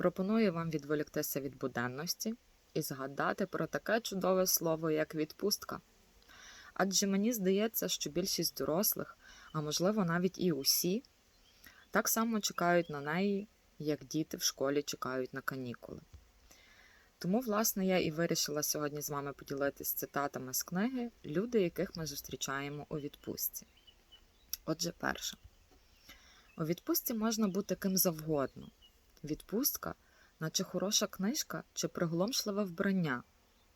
Пропоную вам відволіктися від буденності і згадати про таке чудове слово, як відпустка. Адже мені здається, що більшість дорослих, а можливо навіть і усі, так само чекають на неї, як діти в школі чекають на канікули. Тому, власне, я і вирішила сьогодні з вами поділитися цитатами з книги Люди, яких ми зустрічаємо у відпустці. Отже, перше. У відпустці можна бути ким завгодно. Відпустка, наче хороша книжка чи приголомшливе вбрання,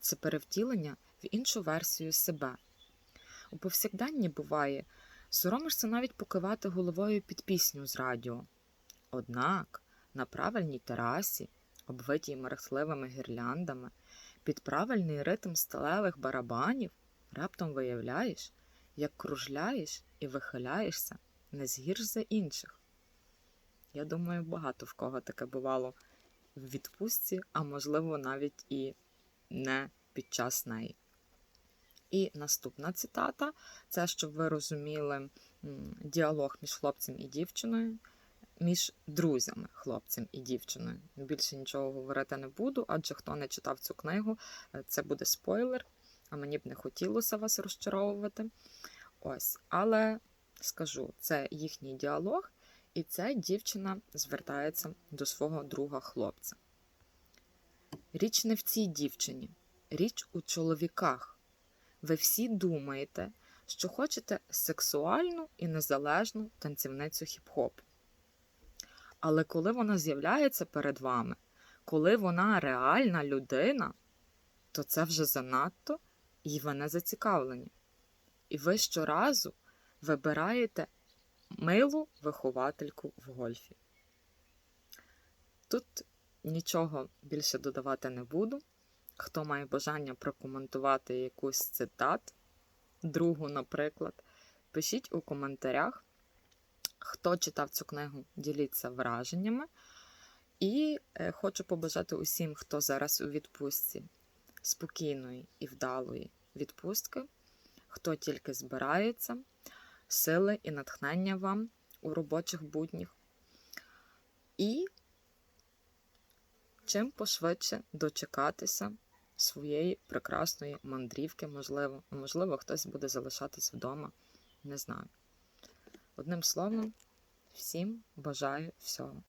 це перевтілення в іншу версію себе. У повсякденні буває, соромишся навіть покивати головою під пісню з радіо. Однак на правильній терасі, обвитій мерехтливими гірляндами, під правильний ритм сталевих барабанів, раптом виявляєш, як кружляєш і вихиляєшся не згірш за інших. Я думаю, багато в кого таке бувало в відпустці, а можливо, навіть і не під час неї. І наступна цитата це, щоб ви розуміли діалог між хлопцем і дівчиною, між друзями, хлопцем і дівчиною. Більше нічого говорити не буду, адже хто не читав цю книгу, е, це буде спойлер, а мені б не хотілося вас розчаровувати. Ось, але скажу, це їхній діалог, і ця дівчина звертається до свого друга хлопця. Річ не в цій дівчині, річ у чоловіках. Ви всі думаєте, що хочете сексуальну і незалежну танцівницю хіп-хопу. Але коли вона з'являється перед вами, коли вона реальна людина, то це вже занадто і ви не зацікавлені. І ви щоразу вибираєте милу виховательку в гольфі. Тут нічого більше додавати не буду. Хто має бажання прокоментувати якусь цитат, другу, наприклад, пишіть у коментарях. Хто читав цю книгу, діліться враженнями. І е, хочу побажати усім, хто зараз у відпустці, спокійної і вдалої відпустки, хто тільки збирається, сили і натхнення вам у робочих буднях. І чим пошвидше дочекатися своєї прекрасної мандрівки, можливо, можливо, хтось буде залишатись вдома, не знаю. Одним словом, всім бажаю всього